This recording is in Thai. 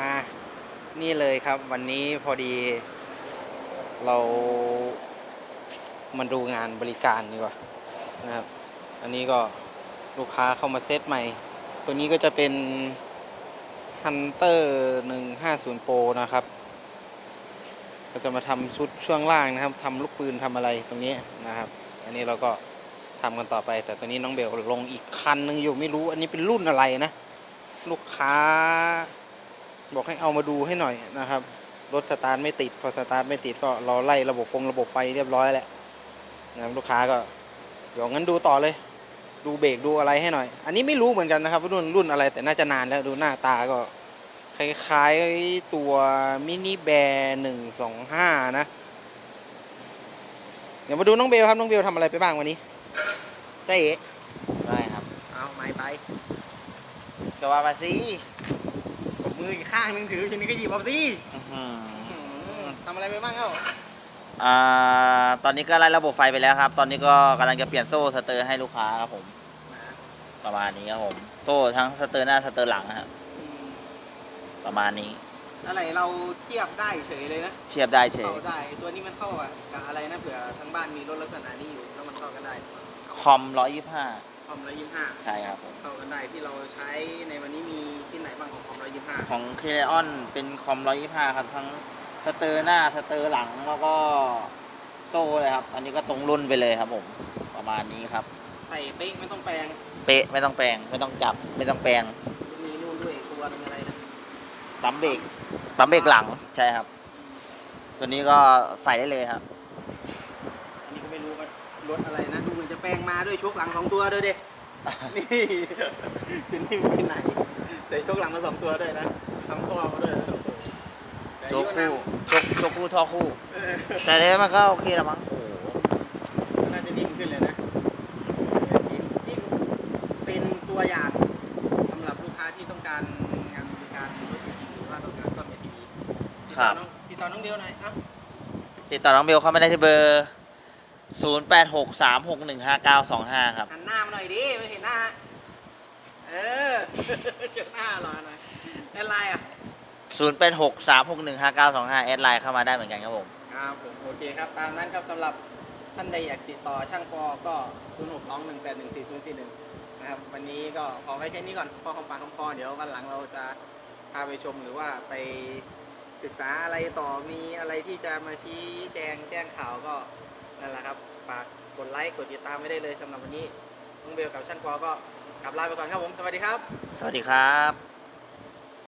อ่านี่เลยครับวันนี้พอดีเรามาดูงานบริการดีกว่านะครับ อันนี้ก็ลูกค้าเข้ามาเซตใหม่ ตัวนี้ก็จะเป็น Hunter 150 Pro นะครับ ก็จะมาทำชุดช่วงล่างนะครับทำลูกปืนทำอะไรตรงนี้นะครับ อันนี้เราก็ทำกันต่อไป แต่ตอนนี้น้องเบลลงอีกคันหนึงอยู่ไม่รู้ อันนี้เป็นรุ่นอะไรนะ ลูกค้า บอกให้เอามาดูให้หน่อยนะครับ รถสตาร์ทไม่ติด พอสตาร์ทไม่ติดก็รอไล่ระบบฟงระบบไฟเรียบร้อยแล้วนะครับลูกค้าก็เดี๋ยวงั้นดูต่อเลย ดูเบรกดูอะไรให้หน่อย อันนี้ไม่รู้เหมือนกันนะครับว่ารุ่นรุ่นอะไรแต่น่าจะนานแล้วดูหน้าตาก็คล้ายๆตัวมินิแบร์หนึ่งสองห้านะ เดี๋ยวมาดูน้องเบลครับ น้องเบลทำอะไรไปบ้างวันนี้เจ๊ได้ครับ เอาไม้ไปจะว่ามาสิกด มืออีกข้างนึงถือทีนี้ก็หยิบเอาสิอื้อหืออืมทำอะไรไปบ้างเอ้าอ่าตอนนี้ก็ไล่ระบบไฟไปแล้วครับ ตอนนี้ก็กำลังจะเปลี่ยนโซ่สเตอร์ให้ลูกค้าครับผม ประมาณนี้ครับผม โซ่ทั้งสเตอร์หน้าสเตอร์หลังครับอืมประมาณนี้ อะไรเราเทียบได้เฉยเลยนะเทียบได้เฉย เข้าได้ตัวนี้มันเข้ากับกับอะไรนะเผื่อทั้งบ้านมีรถลักษณะนี้อยู่แล้วมันเข้ากันได้คอมร้อยยี่ห้าคอมร้อยยี่ห้าใช่ครับผมเข้ากันได้ที่เราใช้ในวันนี้มีที่ไหนบ้างของคอมร้อยยี่ห้า ของเคเลออนเป็นคอมร้อยยี่ห้าครับ ทั้งสเตอร์หน้าสเตอร์หลังแล้วก็โซ่เลยครับ อันนี้ก็ตรงรุ่นไปเลยครับผม ประมาณนี้ครับ ใส่เป๊ะไม่ต้องแปลงเป๊ะไม่ต้องแปลงไม่ต้องจับไม่ต้องแปลงมีนู่นด้วยตัวนึงอะไรนะปั๊มเบรกปั๊มเบรกหลังใช่ครับ ตัวนี้ก็ใส่ได้เลยครับ อันนี้ก็ไม่รู้ว่ารถอะไรนะ ดูเหมือนจะแปลงมาด้วยโชคหลังสองตัวด้วยเด็นี่จุนนี่มันไปไหนแต่โชคหลังมาสองตัวด้วยนะทำข้อมาด้วยแต่โชอาว์ยุคู่นโชว์โชว์คู่ท่อคู่ำเออแต่เนี้มันก็โอเคแล้วมั้งน่าจะนิ่มขึ้นเลยนะนี่เป็นตัวอย่างสำหรับลูกค้าที่ต้องการงานบริการรถเอทีวีว่าต้องการซ่อมเอทีวีติดต่อน้องติดต่อน้องเดียวหน่อยเอ้าติดต่อน้องเบลเข้ามาได้ที่เบอร์ 0 8 6 3 6 1 5 9 2 5 ครับหันหน้ามาหน่อยดิ ไม่เห็นหน้า เออ เจอหน้ารอหน่อยแอดไลน์อะ 0 8 6 3 6 1 5 9 2 5แอดไลน์เข้ามาได้เหมือนกันครับผม ครับผมโอเคครับ ตามนั้นครับสำหรับท่านใดอยากติดต่อช่างปอก็ 0 6 2 1 8 1 4 0 4 1 นะครับ วันนี้ก็ขอไว้แค่นี้ก่อนพอของปากของคอเดี๋ยววันหลังเราจะพาไปชมหรือว่าไปศึกษาอะไรต่อมีอะไรที่จะมาชี้แจงแจ้งข่าวก็นั่นแหละครับฝากกดไลค์กดติดตามไม่ได้เลยสำหรับวันนี้น้องเบลกับช่างปอก็กลับลาไปก่อนครับผมสวัสดีครับ สวัสดีครับ